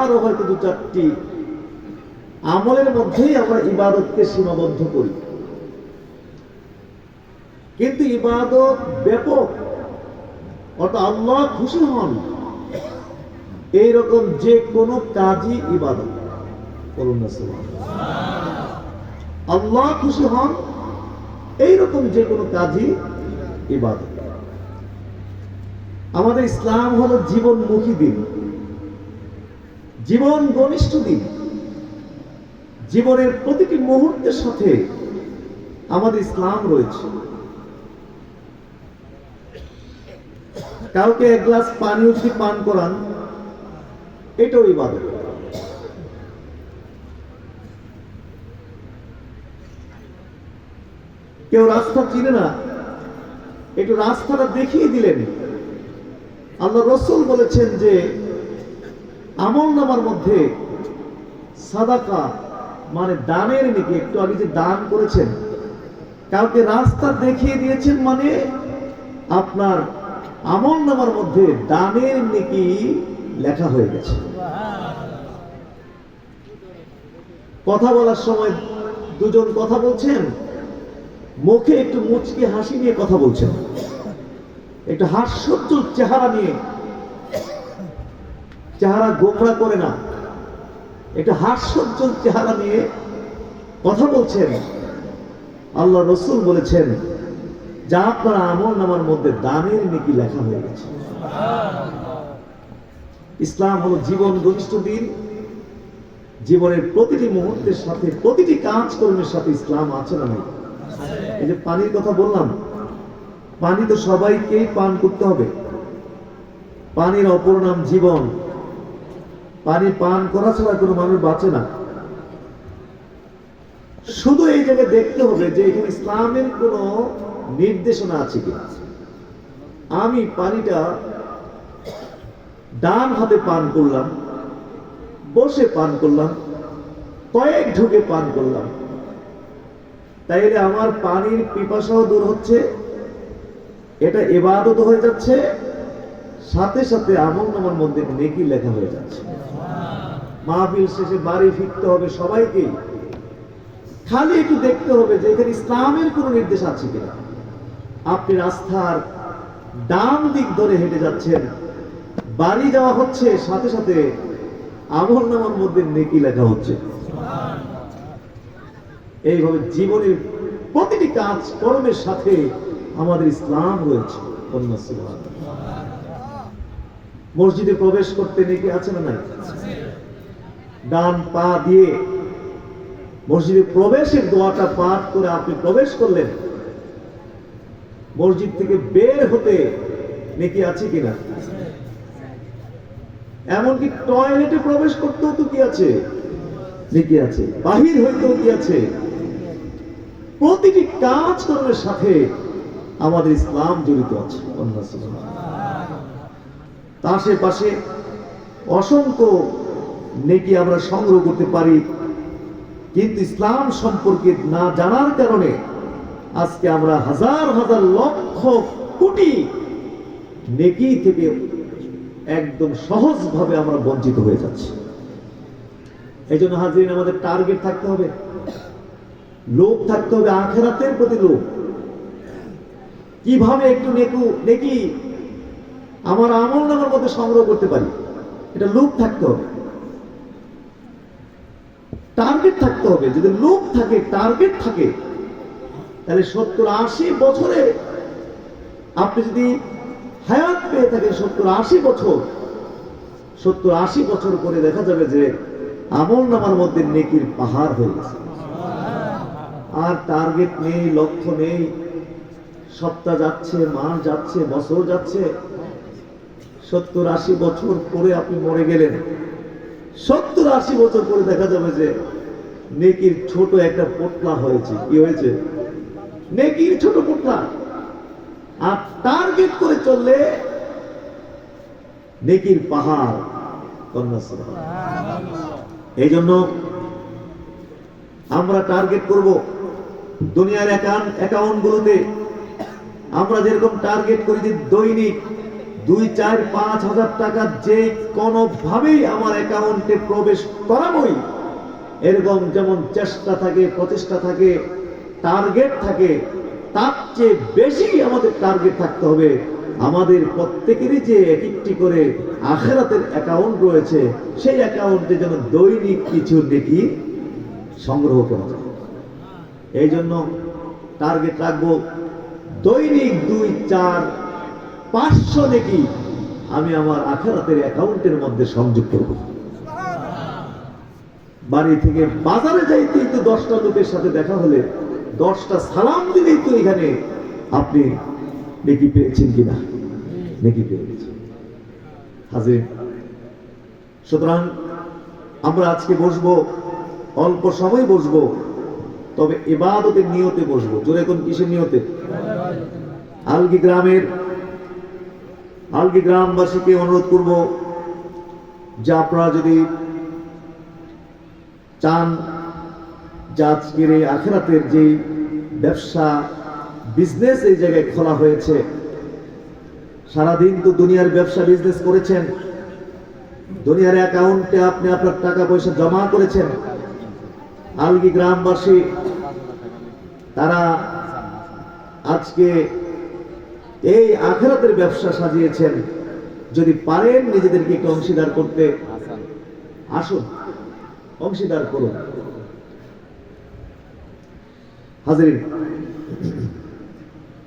হাজারো হয়তো দু চারটি আমলের মধ্যেই আমরা ইবাদতকে সীমাবদ্ধ করি। কিন্তু ইবাদত ব্যাপক, অর্থাৎ আল্লাহ খুশি হন। এইরকম যে কোনো কাজই ইবাদত। বলুন না আল্লাহ খুশি হন, এইরকম যে কোনো কাজই ইবাদত। আমাদের ইসলাম হলো জীবনমুখী দিন। জীবন ঘনিষ্ঠ দিন। জীবনের প্রতিটি মুহূর্তের সাথে আমাদের ইসলাম রয়েছে। কাউকে এক গ্লাস পানি যদি পান করান, এটাও ইবাদত। কেউ রাস্তা চিনে না, একটু রাস্তাটা দেখিয়ে দিলেন। আল্লাহ রসুল বলেছেন যে আমল নামার মধ্যে সাদাকা মানে দানের নাকি একটু আগে যে দান করেছেন, কাউকে রাস্তা দেখিয়ে দিয়েছেন মানে আপনার আমল নামার মধ্যে দানের নাকি লেখা হয়ে গেছে। কথা বলার সময় দুজন কথা বলছেন, মুখে একটু মুচকি হাসি নিয়ে কথা বলছেন, একটু হাস্যোজ্জ্বল চেহারা নিয়ে চেহারা গোমরা করে না। একটু হাস্যোজ্জ্বল চেহারা নিয়ে কথা বলছেন। আল্লাহ রসুল বলেছেন, যা আপনার আমল নামার মধ্যে দানের নাকি লেখা হয়ে গেছে। ইসলাম হলো জীবন ঘনিষ্ঠ দিন। জীবনের প্রতিটি মুহূর্তের সাথে, প্রতিটি কাজকর্মের সাথে ইসলাম আছে না এই যে পানির কথা বললাম, পানি তো সবাইকেই পান করতে হবে। পানির অপর নাম জীবন। পানি পান করা ছাড়া কোনো মানুষ বাঁচে না। শুধু এই জায়গায় দেখতে হবে যে এখানে ইসলামের কোন নির্দেশনা আছে কি আমি পানিটা ডান হাতে পান করলাম, বসে পান করলাম, কয়েক ঢুকে পান করলাম। তাইলে আমার পানির পিপাসাও দূর হচ্ছে, এটা এবাদত হয়ে যাচ্ছে সাথে সাথে আমল নামার মধ্যে নেকি লেখা হয়ে যাচ্ছে। মাহফিল শেষে বাড়ি ফিরতে হবে সবাইকে। খালি একটু দেখতে হবে যে এখানে ইসলামের কোন নির্দেশ আছে কিনা। আপনি রাস্তার ডান দিক ধরে হেঁটে যাচ্ছেন, বাড়ি যাওয়া হচ্ছে, সাথে সাথে আমল নামার মধ্যে নেকি লেখা হচ্ছে। এইভাবে জীবনের প্রতিটি কাজ, কর্মের সাথে আমাদের ইসলাম রয়েছে সুবহানাল্লাহ। মসজিদে প্রবেশ করতে নেকি আছে না নাই? ডান পা দিয়ে মসজিদে প্রবেশের দোয়াটা পাঠ করে আপনি প্রবেশ করলেন। মসজিদ থেকে বের হতে নেকি আছে কিনা? এমনকি টয়লেটে প্রবেশ করতেও তো কি আছে? নেকি আছে। বাহির হইতেও কি আছে? প্রতিটি কাজ কর্মের সাথে আমাদের ইসলাম জড়িত আছে। অন্য আশেপাশে অসংখ্য নেকি আমরা সংগ্রহ করতে পারি। কিন্তু ইসলাম সম্পর্কে না জানার কারণে আজকে আমরা হাজার হাজার লক্ষ, কোটি নেকি থেকে একদম সহজভাবে আমরা বঞ্চিত হয়ে যাচ্ছি। এই জন্য হাজিরিন, আমাদের টার্গেট থাকতে হবে। লোভ থাকতে হবে আখেরাতের প্রতি লোভ। কীভাবে একটু নেকু নেকি আমার আমল নামার মধ্যে সংগ্রহ করতে পারি। এটা লোভ থাকতে হবে। টার্গেট থাকতে হবে। যদি লোভ থাকে টার্গেট থাকে, তাহলে সত্তর আশি বছরে আপনি যদি হায়াত পেয়ে থাকেন সত্তর আশি বছর, সত্তর আশি বছর পরে দেখা যাবে যে আমল নামার মধ্যে নেকির পাহাড় হয়ে গেছে। আর টার্গেট নেই, লক্ষ্য নেই। সপ্তাহ যাচ্ছে, মাস যাচ্ছে, বছর যাচ্ছে। সত্তর আশি বছর পরে আপনি মরে গেলেন। সত্তর আশি বছর পরে দেখা যাবে যে নেকির ছোট একটা পোটলা হয়েছে। কি হয়েছে? নেকির ছোট পোটলা। আর টার্গেট করে চললে নেকির পাহাড়। এই জন্য আমরা টার্গেট করব দুনিয়ার অ্যাকাউন্ট অ্যাকাউন্ট গুলোতে। আমরা যেরকম টার্গেট করি যে দৈনিক। দুই, চার, পাঁচ হাজার টাকা যে কোনোভাবেই আমার অ্যাকাউন্টে প্রবেশ করাবই। এরকম যেমন চেষ্টা থাকে, প্রচেষ্টা থাকে, টার্গেট থাকে, তার চেয়ে বেশি আমাদের টার্গেট থাকতে হবে। আমাদের প্রত্যেকেরই যে এক একটি করে আখেরাতের অ্যাকাউন্ট রয়েছে, সেই অ্যাকাউন্টে যেন দৈনিক কিছু নেকি সংগ্রহ করা যায়। এই জন্য টার্গেট রাখব। দৈনিক দুই, চার পাঁচশো নেকি আমি আমার আখেরাতের অ্যাকাউন্টের মধ্যে সংযোগ করব। বাড়ি থেকে বাজারে যাইতেই তো দশটা লোকের সাথে দেখা হলে দশটা সালাম দিলেই তো এখানে আপনি নেকি পেয়েছেন কিনা? নেকি পেয়েছেন। হাজির সুতরাং আমরা আজকে বসবো, অল্প সময় বসবো, তবে এবাদতের নিয়তে বসবো। জোরে কোন কিসের নিয়তে? আলগি গ্রামের আলগি গ্রামবাসীকে অনুরোধ করব যে আপনারা যদি চান যে আজকের আখেরাতের যে ব্যবসা বিজনেস এই জায়গায় খোলা হয়েছে, সারাদিন তো দুনিয়ার ব্যবসা বিজনেস করেছেন, দুনিয়ার অ্যাকাউন্টে আপনি আপনার টাকা পয়সা জমা করেছেন আলগি গ্রামবাসী, তারা আজকে এই আখেরাতের ব্যবসা সাজিয়েছেন। যদি পারেন নিজেদেরকে একটু অংশীদার করতে। আসুন অংশীদার করুন। হাজির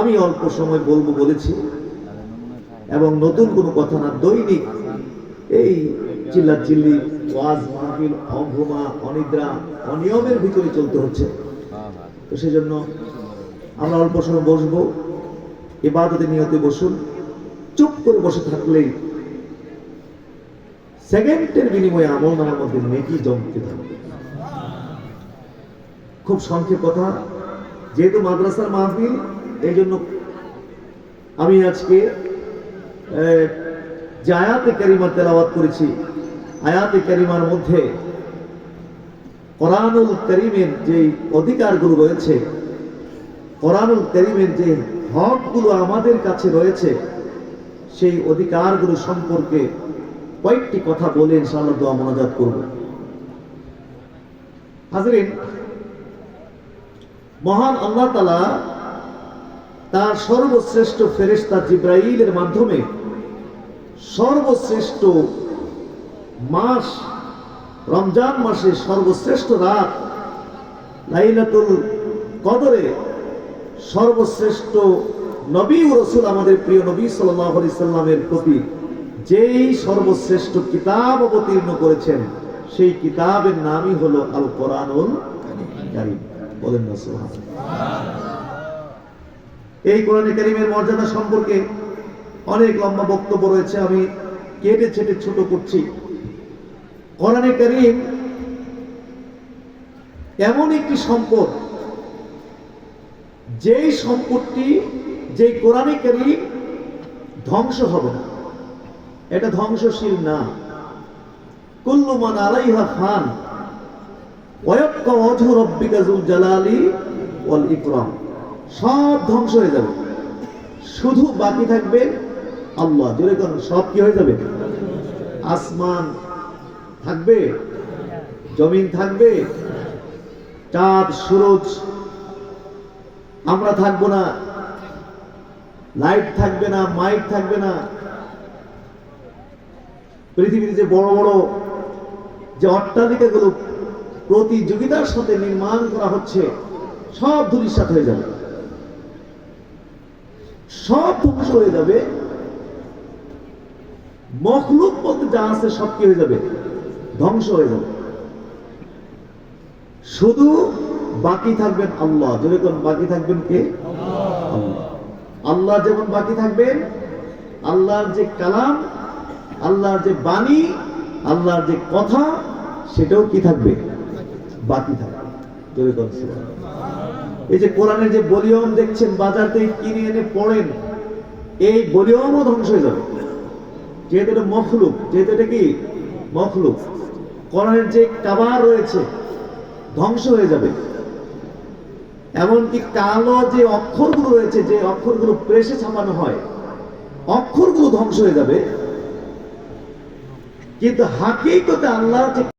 আমি অল্প সময় বলব বলেছি এবং নতুন কোনো কথা না দৈনিক এই চিল্লা চিল্লি ওয়াজ মাহফিল অঘুমা অনিদ্রা অনিয়মের ভিতরে চলতে হচ্ছে। তো সেজন্য আমরা অল্প সময় বসবো। এবাদতে নিয়তে বসুন। চুপ করে বসে থাকলেই সেকেন্ডের বিনিময়ে আমল নামার মধ্যে নেকি জমতে থাকবে। খুব সংক্ষেপ কথা, যেহেতু মাদ্রাসার মাহফিল এই জন্য আমি আজকে যে আয়াতে কারিমার তেলাওয়াত করেছি, আয়াতে ক্যারিমার মধ্যে কোরআনুল করিমের যে অধিকারগুলো রয়েছে, কোরআনুল করিমের যে হকগুলো আমাদের কাছে রয়েছে, সেই অধিকারগুলো সম্পর্কে কয়েকটি কথা বলে ইনশাআল্লাহ দোয়া মনাজাত করব। হাজরিন, মহান আল্লাহ তালা তার সর্বশ্রেষ্ঠ ফেরেশতা জিব্রাইলের মাধ্যমে সর্বশ্রেষ্ঠ মাস, রমজান মাসে সর্বশ্রেষ্ঠ রাত লাইলাতুল কদরে সর্বশ্রেষ্ঠ নবী রসুল আমাদের প্রিয় নবী সাল্লাহ আলি সাল্লামের প্রতি যেই সর্বশ্রেষ্ঠ কিতাব অবতীর্ণ করেছেন, সেই কিতাবের নামই হলো আল কোরআনুল বলেন। এই কোরআনে কারিমের মর্যাদা সম্পর্কে অনেক লম্বা বক্তব্য রয়েছে, আমি কেটে ছেটে ছোট করছি কোরআনে কারিম এমন একটি সম্পদ যেই সম্পত্তি, যেই কোরআনে কারিম ধ্বংস হবে না। এটা ধ্বংসশীল না। কুল্লু মান আলাইহা ফান, ওয়ায়াবকা ওয়াজহু রাব্বিকা যুল জালালি ওয়াল ইকরাম। সব ধ্বংস হয়ে যাবে। শুধু বাকি থাকবে আল্লাহ। জোরে করুন সব কি হয়ে যাবে? আসমান থাকবে, জমিন থাকবে, চাঁদ, সূরজ আমরা থাকব না। লাইট থাকবে না, মাইক থাকবে না। পৃথিবীতে যে বড় বড় যে অট্টালিকাগুলো প্রতিযোগিতার সাথে নির্মাণ করা হচ্ছে, সব ধূলিসাৎ হয়ে যাবে। সব ধ্বংস হয়ে যাবে। মখলুক বলতে যা আছে সব কি হয়ে যাবে? ধ্বংস হয়ে যাবে। শুধু বাকি থাকবেন আল্লাহ। যদি কোন বাকি থাকবেন কে? আল্লাহ। আল্লাহ যেমন বাকি থাকবেন, আল্লাহর যে কালাম, আল্লাহর যে বাণী, আল্লাহর যে কথা, সেটাও কি থাকবে? বাকি থাকবে। এই যে কোরআনের যে বলিয়ম দেখছেন বাজার থেকে কিনে এনে পড়েন, এই বলিয়মও ধ্বংস হয়ে যাবে। যেহেতু এটা মখলুক, যেহেতু এটা কি? মখলুক। কোরআনের যে কাবার রয়েছে, ধ্বংস হয়ে যাবে। এমনকি কালো যে অক্ষরগুলো রয়েছে, যে অক্ষরগুলো প্রেসে ছাপানো হয়, অক্ষরগুলো ধ্বংস হয়ে যাবে। কিন্তু হাকিকতে আল্লাহ